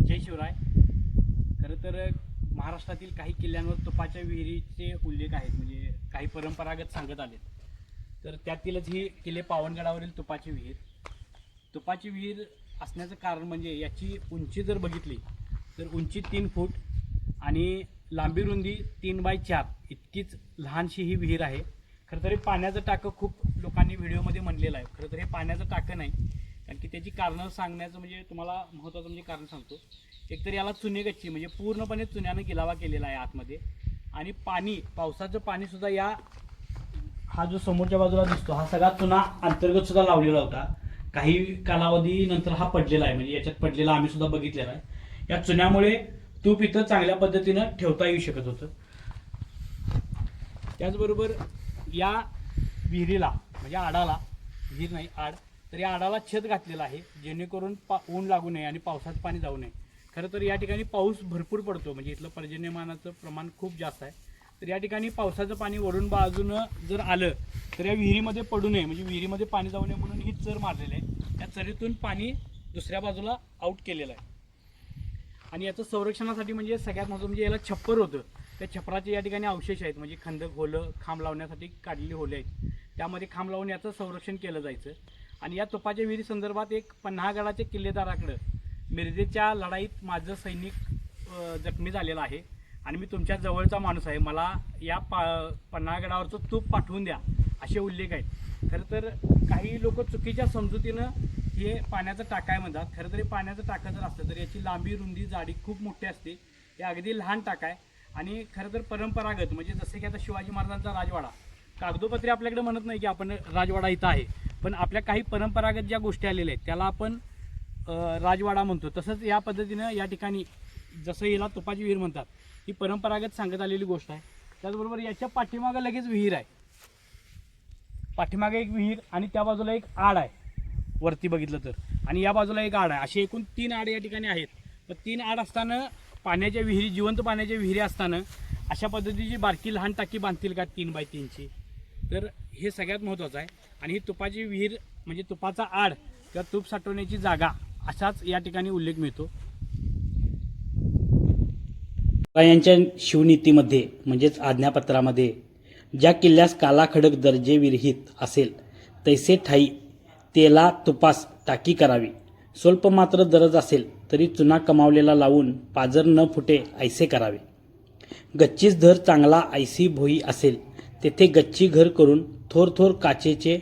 जय शिवराय. खरं तर महाराष्ट्रातील काही किल्ल्यांवर तुपाच्या विहिरीचे उल्लेख आहेत म्हणजे काही परंपरागत सांगत आले तर त्यातीलच ही किल्ले पावनगडावरील तुपाची विहीर. तुपाची विहीर असण्याचं कारण म्हणजे याची उंची जर बघितली तर उंची तीन फूट आणि लांबी रुंदी तीन बाय चार इतकीच लहानशी ही विहीर आहे. खरं तर हे पाण्याचं टाकं खूप लोकांनी व्हिडिओमध्ये म्हणलेलं आहे. खरं तर हे पाण्याचं टाकं नाही कारण की त्याची कारणं सांगण्याचं म्हणजे तुम्हाला महत्त्वाचं म्हणजे कारण सांगतो. एकतर याला चुने गच्ची म्हणजे पूर्णपणे चुन्यानं गिलावा केलेला आहे आतमध्ये. आणि पाणी पावसाचं पाणीसुद्धा या हा जो समोरच्या बाजूला दिसतो हा सगळा चुना अंतर्गत सुद्धा लावलेला होता. काही कालावधीनंतर हा पडलेला आहे म्हणजे याच्यात पडलेला आम्ही सुद्धा बघितलेला आहे. या चुन्यामुळे तूप इथं चांगल्या पद्धतीनं ठेवता येऊ शकत होतं. त्याचबरोबर या विहिरीला म्हणजे आडाला विहीर नाही आड तर या आडाला छत घातलेला आहे जेणेकरून पा ऊन लागू नये आणि पावसात पाणी जाऊ नये. खरं तर या ठिकाणी पाऊस भरपूर पडतो म्हणजे इथलं पर्जन्यमानाचं प्रमाण खूप जास्त आहे. तर या ठिकाणी पावसाचं पाणी वरून बाजूनं जर आलं तर या विहिरीमध्ये पडू नये म्हणजे विहिरीमध्ये पाणी जाऊ नये म्हणून ही चर मारलेली आहे. त्या चरीतून पाणी दुसऱ्या बाजूला आउट केलेलं आहे. आणि याचं संरक्षणासाठी म्हणजे सगळ्यात महत्त्वाचं म्हणजे याला छप्पर होतं. त्या छपराचे या ठिकाणी अवशेष आहेत म्हणजे खंदक होलं खांब लावण्यासाठी काढलेली होले आहेत. त्यामध्ये खांब लावून याचं संरक्षण केलं जायचं. आणि या तुपाच्या विहिरी संदर्भात एक पन्हागडाच्या किल्लेदाराकडं मिरजेच्या लढाईत माझं सैनिक जखमी झालेलं आहे. आणि मी तुमच्या जवळचा माणूस आहे. मला या पा पन्हागडावरचं तूप पाठवून द्या असे उल्लेख आहेत. खरं तर काही लोक चुकीच्या समजुतीनं हे पाण्याचं टाकाय म्हणतात. खरं तर हे पाण्याचं टाका जर असतं तर याची लांबी रुंदी जाडी खूप मोठी असते. हे अगदी लहान टाकाय. आहे आणि खरं तर परंपरागत म्हणजे जसे की आता शिवाजी महाराजांचा राजवाडा. कागदोपत्री आपल्याकडे म्हणत नाही की आपण राजवाडा इथं आहे. पण आपल्या काही परंपरागत ज्या गोष्टी आलेल्या आहेत त्याला आपण राजवाडा म्हणतो. तसंच या पद्धतीनं या ठिकाणी जसं याला तुपाची विहीर म्हणतात ही परंपरागत सांगत आलेली गोष्ट आहे. त्याचबरोबर याच्या पाठीमागं लगेच विहीर आहे. पाठीमागे एक विहीर आणि त्या बाजूला एक आड आहे वरती बघितलं तर. आणि या बाजूला एक आड आहे. असे एकूण तीन आड या ठिकाणी आहेत. तर तीन आड असताना पाण्याच्या विहिरी जिवंत पाण्याच्या विहिरी असताना अशा पद्धतीची बारकी लहान टाकी बांधतील का? तीन बाय तीनची. तर हे सगळ्यात महत्त्वाचं आहे. आणि ही तुपाची विहीर म्हणजे तुपाचा आड किंवा तूप साठवण्याची जागा असाच या ठिकाणी उल्लेख मिळतो. यांच्या शिवनीतीमध्ये म्हणजेच आज्ञापत्रामध्ये ज्या किल्ल्यास कालाखडक दर्जे विरहित असेल तैसे ठाई तेला तुपास टाकी करावी. स्वल्प मात्र दरज असेल तरी चुना कमावलेला लावून पाजर न फुटे ऐसे करावे. गच्चीस धर चांगला ऐसी भोई असेल तेथे गच्ची घर करून थोर थोर काचेचे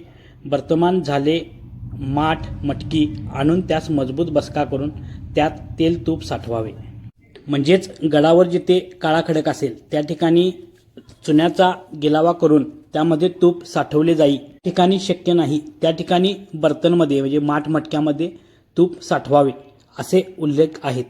वर्तमान झाले माठ मटकी आणून त्यास मजबूत बसका करून त्यात तेल तूप साठवावे. म्हणजेच गडावर जिथे काळा खडक असेल त्या ठिकाणी चुन्याचा गिलावा करून त्यामध्ये तूप साठवले जाई. ठिकाणी शक्य नाही त्या ठिकाणी बर्तनमध्ये म्हणजे माठ मटक्यामध्ये तूप साठवावे असे उल्लेख आहेत.